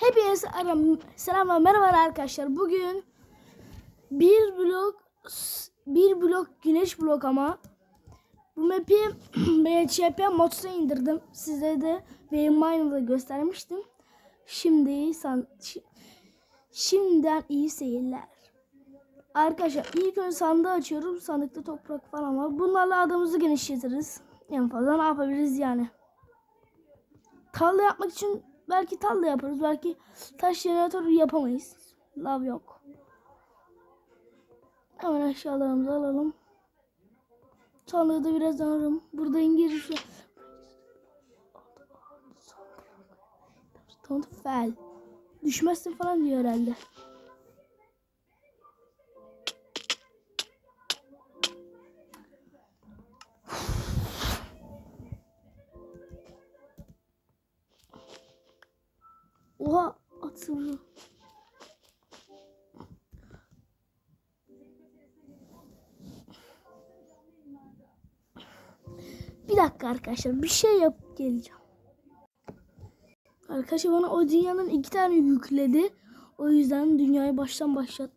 Hepinize aram selamlar merhaba arkadaşlar. Bugün bir blok bir blok güneş blok ama bu map'i BHP modda indirdim. Size de benim Miner'da göstermiştim. Şimdi san, şi- şimdiden iyi seyirler. Arkadaşlar ilk önce sandığı açıyorum. Sandıkta toprak falan var. Bunlarla adamımızı genişletiriz. En fazla ne yapabiliriz yani. Tarla yapmak için belki tarla yaparız. Belki taş jeneratörü yapamayız. Lav yok. Hemen aşağılarımızı alalım. Sandığı da biraz alırım. Burada İngilizce. Don't fall. Düşmezsin falan diyor herhalde. Oha atıldı. Bir dakika arkadaşlar bir şey yap geleceğim. Arkadaşlar bana o dünyanın iki tane yükledi. O yüzden dünyayı baştan başlat.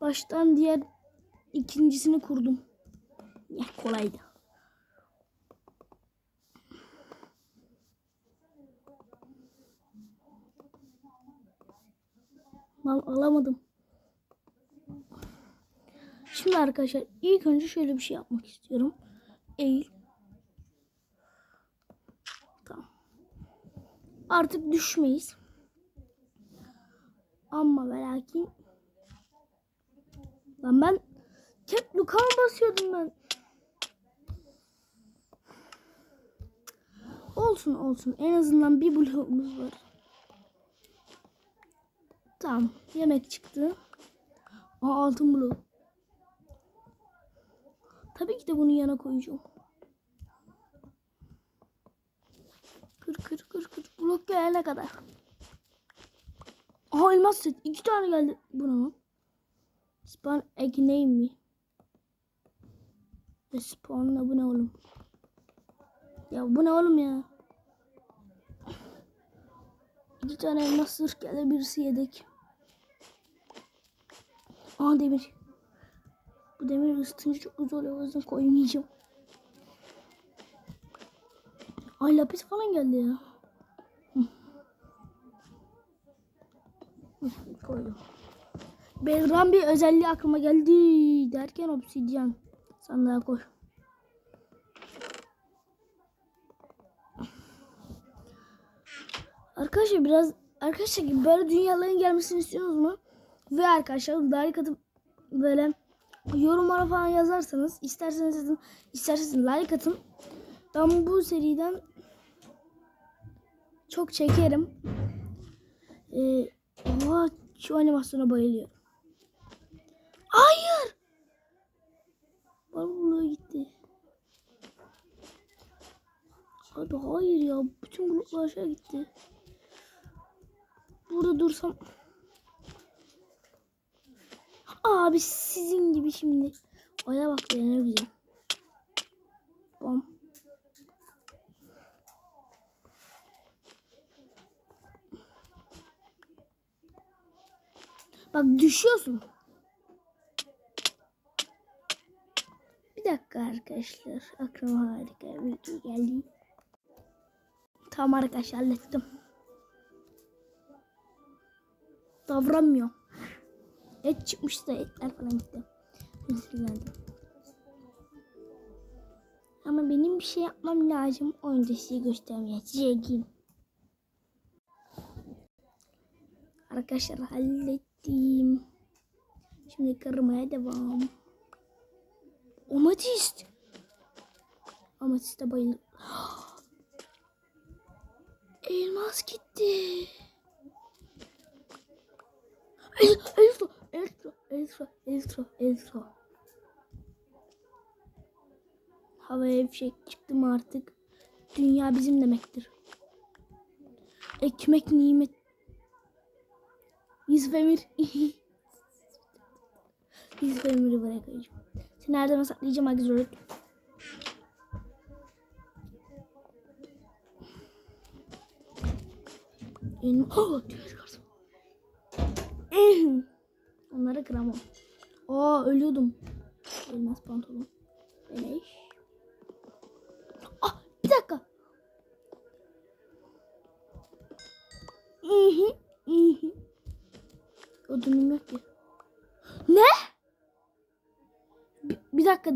Baştan diğer ikincisini kurdum. Ya kolaydı. Lan alamadım. Şimdi arkadaşlar ilk önce şöyle bir şey yapmak istiyorum. Eğil. Tamam. Artık düşmeyiz. Ama ve lakin Lan ben tek lukan basıyordum ben. Olsun olsun. En azından bir bloğumuz var. Tamam. Yemek çıktı. Aa altın blok. Tabii ki de bunu yana koyacağım. Kır kır kır kır. Blok gelene kadar. Aha elmas set. İki tane geldi. Bu ne lan? Spawn egg name mi? Ve spawnla bu ne oğlum? Ya bu ne oğlum ya? İki tane elmas zırh geldi. Birisi yedek. Aa demir. Bu demir ısıtınca çok güzel oluyor. O yüzden koymayacağım. Ay lapis falan geldi ya. Koydum. Belgram bir özelliği aklıma geldi derken obsidyen sandığa koy. Arkadaşlar biraz arkadaşlar böyle dünyaların gelmesini istiyorsunuz mu? Ve arkadaşlar like atıp böyle yorumlara falan yazarsanız isterseniz yazın, isterseniz like atın. Ben bu seriden çok çekerim. Ee, oha, şu animasyona bayılıyorum. Hayır. Vallahi gitti. Abi hayır ya. Bütün bloklar aşağı gitti. Burada dursam. Abi sizin gibi şimdi. Aya bak ne güzel. Bom. Bak düşüyorsun. Bir dakika arkadaşlar. Aklıma harika bir video geldi. Tamam arkadaşlar hallettim. Davranmıyor. Et çıkmış da etler falan gitti. Sinirlendim. Ama benim bir şey yapmam lazım. Önce size göstermeyeceğim. Arkadaşlar hallettim. Şimdi kırmaya devam. Amatist. Amatiste bayıldım. Elmas gitti. El, eltra, eltra, eltra, eltra. Havaya fişek çıktı mı artık? Dünya bizim demektir. Ekmek nimet. Yusuf Emir'i bırakacağım. Seni her zaman saklayacağım Agizoruk. Elma. Oh, demir çıkarsın. Onları kıramam. Aa ölüyordum. Elmas pantolon. Beleş. Ah bir dakika. İhi, ihi. Odunum yok ki. Ne? Bir, bir dakika.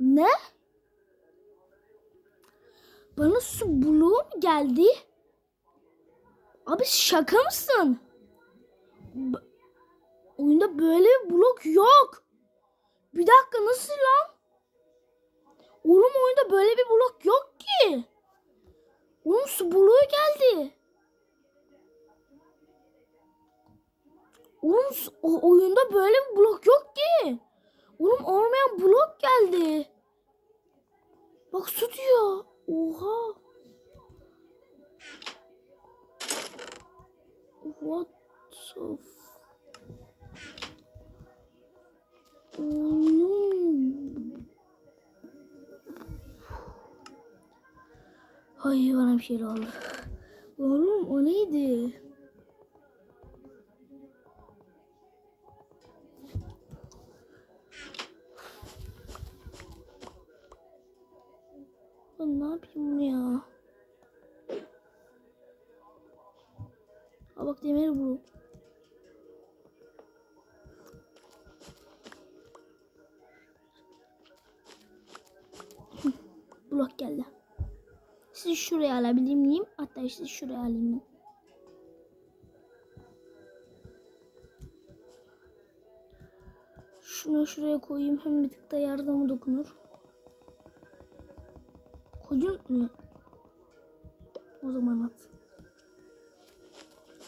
Ne? Bana su bloğu mu geldi? Abi şaka mısın? B- oyunda böyle bir blok yok. Bir dakika nasıl lan? Oğlum oyunda böyle bir blok yok ki. Oğlum su bloğu geldi. Oğlum oyunda böyle bir blok yok ki. Oğlum olmayan blok geldi. Bak su diyor. Oha. What the Oğlum. Ay bana bir şey oldu. Oğlum o neydi? Ben ne yapayım ya? Ha bak demir bu. Blok geldi. Sizi şuraya alabilir miyim? Hatta sizi şuraya alayım. Şunu şuraya koyayım. Hem bir tık da yardımı dokunur. Koyun mu? O zaman at.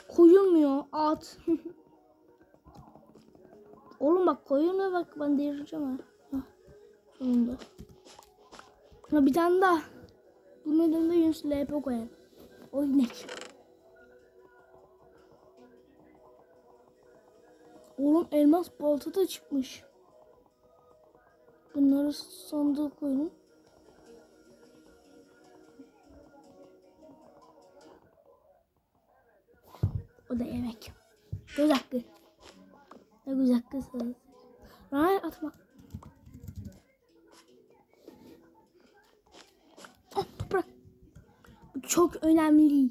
Koyulmuyor. At. Oğlum bak koyulmuyor bak ben delireceğim ha. Sonunda. Ha bir tane daha. Bunun önünde Yunus LP koyalım. O inek. Oğlum elmas balta da çıkmış. Bunları sandığa koyun. O da yemek. Göz hakkı. Ne hakkı sana. Hayır atma. Ah, toprak. Bu çok önemli.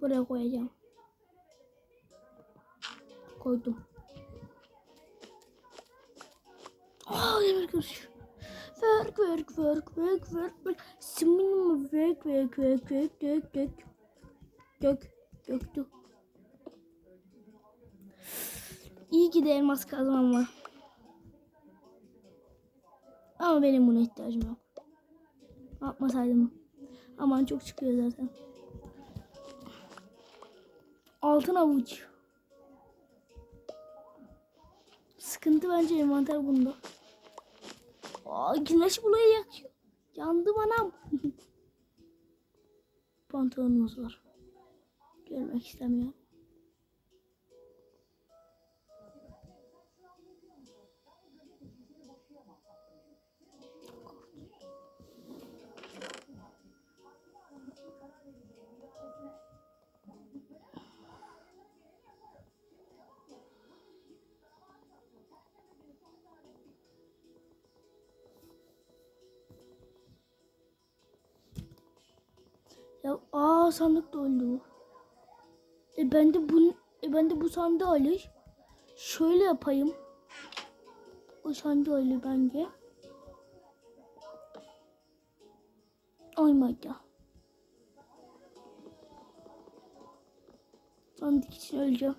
Buraya koyacağım. Koydum. Demir kırış. Work work work work work work. Simin work work work work gök gök. Gök göktü. İyi ki de elmas kazmam var. Ama benim buna ihtiyacım yok. Yapmasaydım. Aman çok çıkıyor zaten. Altın avuç. Sıkıntı bence envanter bunda. Aa, güneş burayı yakıyor. Yandım anam. Pantolonumuz var. Görmek istemiyorum. Aa sandık doldu. E ben de bu e ben de bu sandığı alır. Şöyle yapayım. O sandığı alır bence. God. Sandık için öleceğim.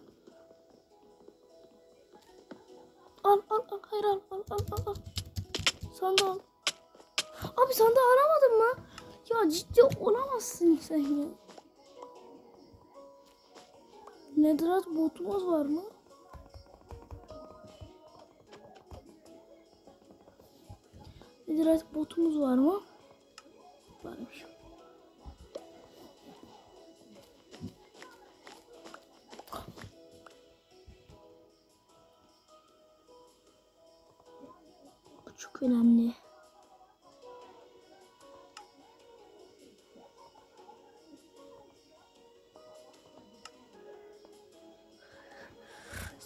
Al al al hayır al al al. al. Sandığı al. Abi sandığı aramadın mı? Ya ciddi olamazsın sen ya. Nedrat botumuz var mı? Nedrat botumuz var mı? Varmış.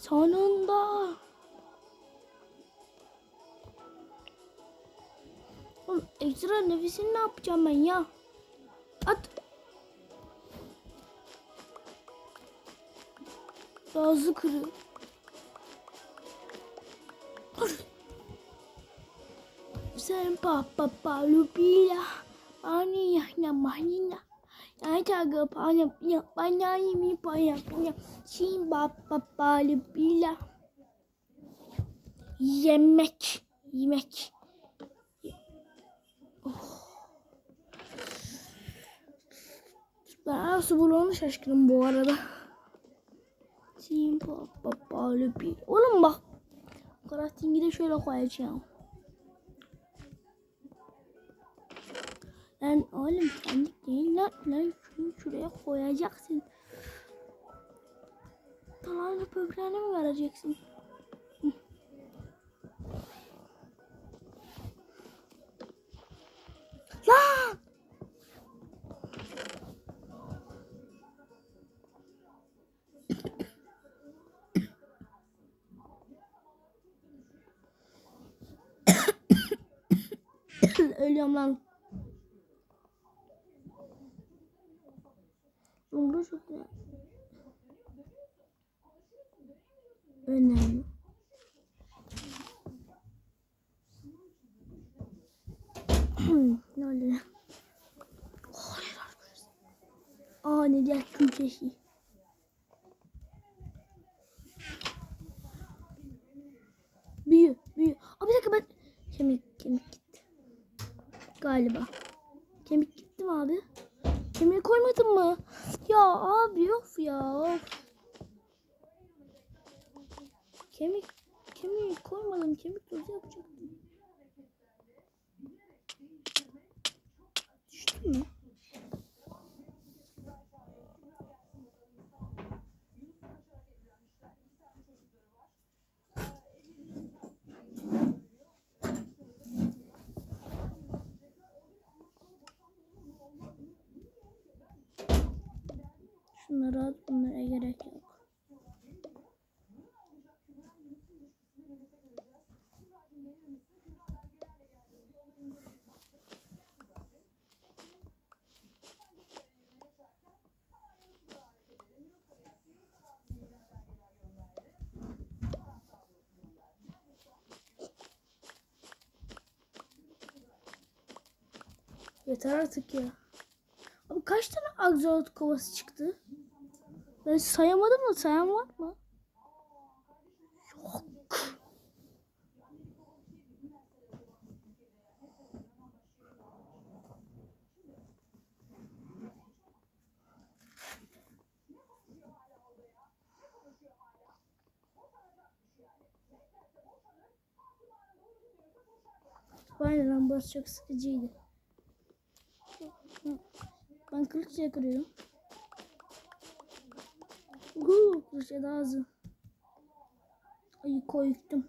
Sonunda. Oğlum ekstra nefesini ne yapacağım ben ya? At. Ağzı kırıyor. Sen papa palupila. Ani ya na manina. Ya taga panya ya panya mi panya panya. Sin papa palupila. Yemek. Yemek. Ben su bloğunu şaşkınım bu arada. Sim papa palupila. Oğlum bak. Crafting'i de şöyle koyacağım. Lan oğlum senlik değil lan. Lan şunu şuraya koyacaksın. Talanı böbreğine mi vereceksin? Lan! Ölüyorum lan. Ya. Önemli. ne oluyor? Arkadaşlar. Aa ne diğer külçesi. Büyü, büyü. Aa bir dakika ben... Kemik, kemik gitti. Galiba. Kemik gitti mi abi? Kemiği koymadın mı? Ya abi of ya. Kemik kemiği koymadım. Kemik tozu yapacaktım. Düştü mü? At bunlara gerek yok. Yeter artık ya. Abi kaç tane Axolot kovası çıktı? Ben sayamadım da sayan var mı? Yok. Aynen lan burası çok sıkıcıydı. Ben kılıçla kırıyorum. Uhu, kılıçla daha hızlı. Ay koydum.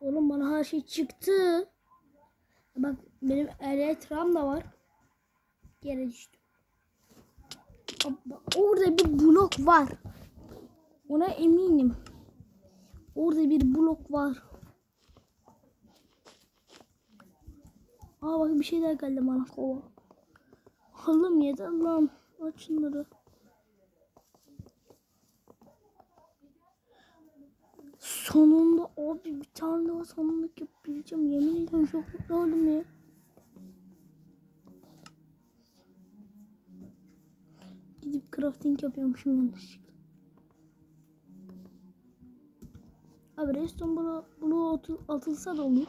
Oğlum bana her şey çıktı. Bak benim elektram da var. Yere düştüm. Orada bir blok var. Ona eminim. Orada bir blok var. Aa bak bir şey daha geldi bana kova. Oğlum yeter lan. Aç şunları. Sonunda abi bir tane daha sandık yapabileceğim. Yemin ediyorum çok mutlu ya. Gidip crafting yapıyormuşum yanlışlıkla. Abi redstone bunu, bunu atı- atılsa da olur.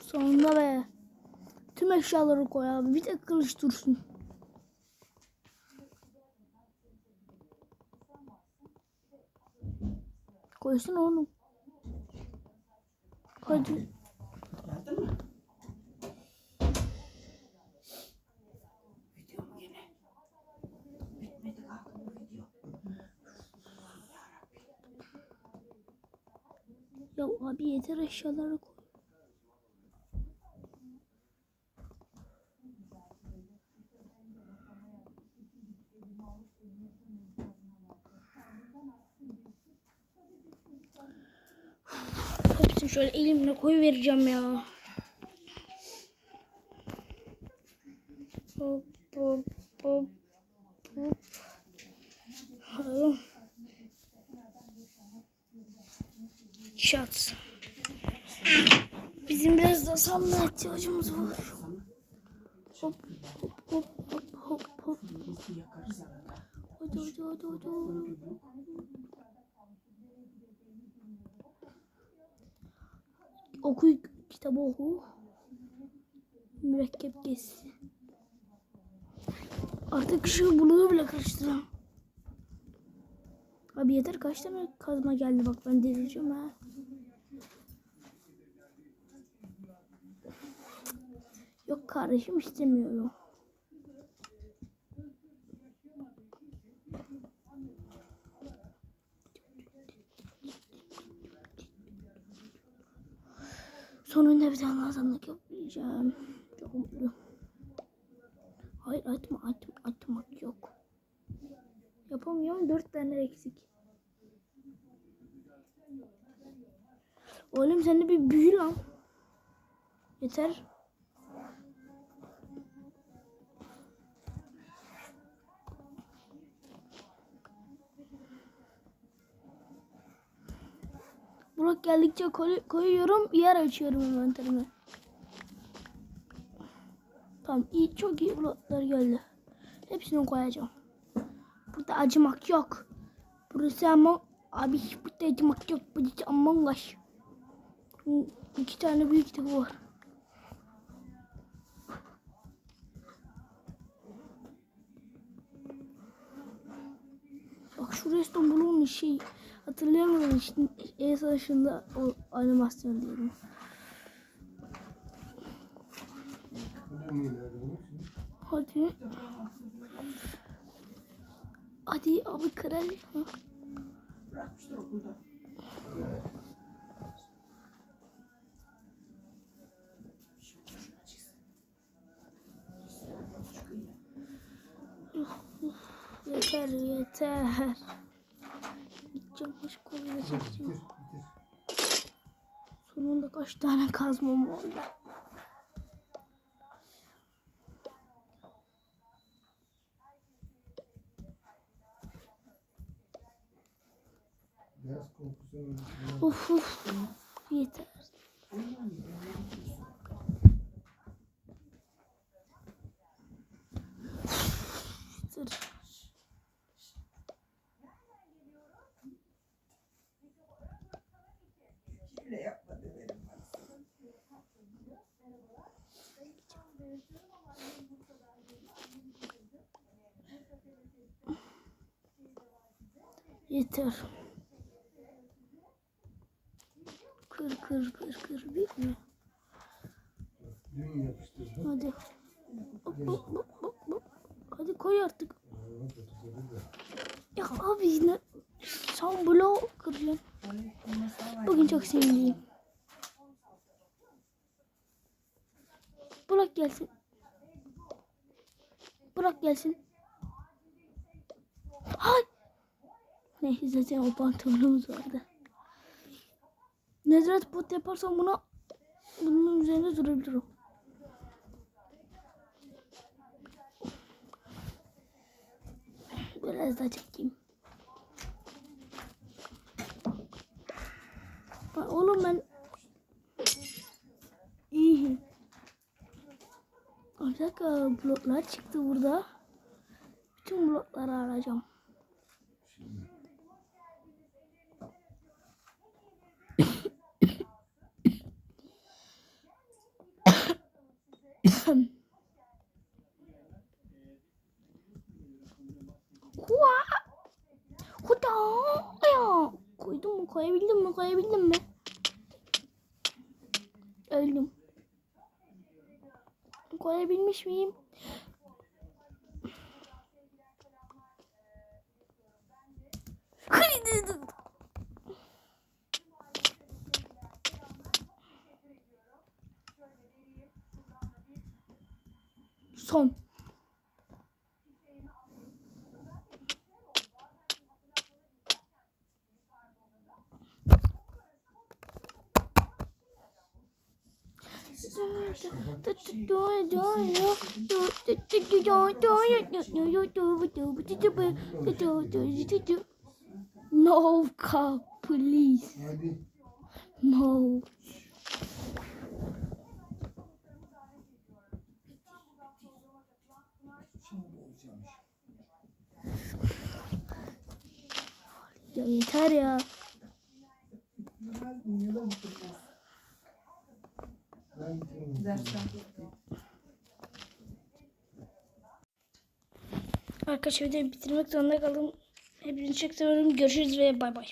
Sonunda be eşyaları koy abi. Bir tek kılıç dursun. Koysun oğlum. Hadi. Ya abi yeter eşyaları koy. Şöyle elimle koy vereceğim ya. Hop hop hop hop. Şat. Bizim biraz da salla ihtiyacımız var. Hop hop hop hop hop? Hadi hadi hadi hadi. Oku kitabı oku. Mürekkep geçsin. Artık şu buluğu bile karıştıram. Abi yeter kaç tane kazma geldi bak ben delireceğim ha. Yok kardeşim istemiyorum. Sonunda bir tane azanlık yapacağım. Çok mutluyum. Hayır atma atma atmak yok. Yapamıyorum dört tane eksik. Oğlum sen de bir büyü lan. Yeter. Blok geldikçe koy- koyuyorum, yer açıyorum envanterime. Tamam, iyi, çok iyi bloklar geldi. Hepsini koyacağım. Burada acımak yok. Burası ama abi burada acımak yok. Burası Us. Bu İki tane büyük kitabı var. Bak şu İstanbul'un şey hatırlayamıyorum işte en savaşında o animasyon diyorum. Hadi. Hadi abi kral. Yeter yeter. Gideceğim başka oyuna çekeceğim. Sonunda kaç tane kazmam oldu. Of of. Yeter. Yeter. Kır kır kır kır bitmiyor. Hadi. Hop hop hop hop. Hadi koy artık. Ya abi yine sen blok kıracaksın. Bugün çok sinirliyim. Pantolonumuz vardı. Nezrat pot yaparsam buna bunun üzerinde durabilirim. Biraz daha çekeyim. Bak oğlum ben iyiyim. Bir dakika bloklar çıktı burada. Bütün blokları arayacağım. Hua! Huda! Ya! Koydum mu? Koyabildim mi? Koyabildim mi? Öldüm. Koyabilmiş miyim? Son. No car, please. No. Ya yeter ya. Arkadaşlar videoyu bitirmek zorunda kaldım. Hepinizi çok seviyorum. Görüşürüz ve bay bay.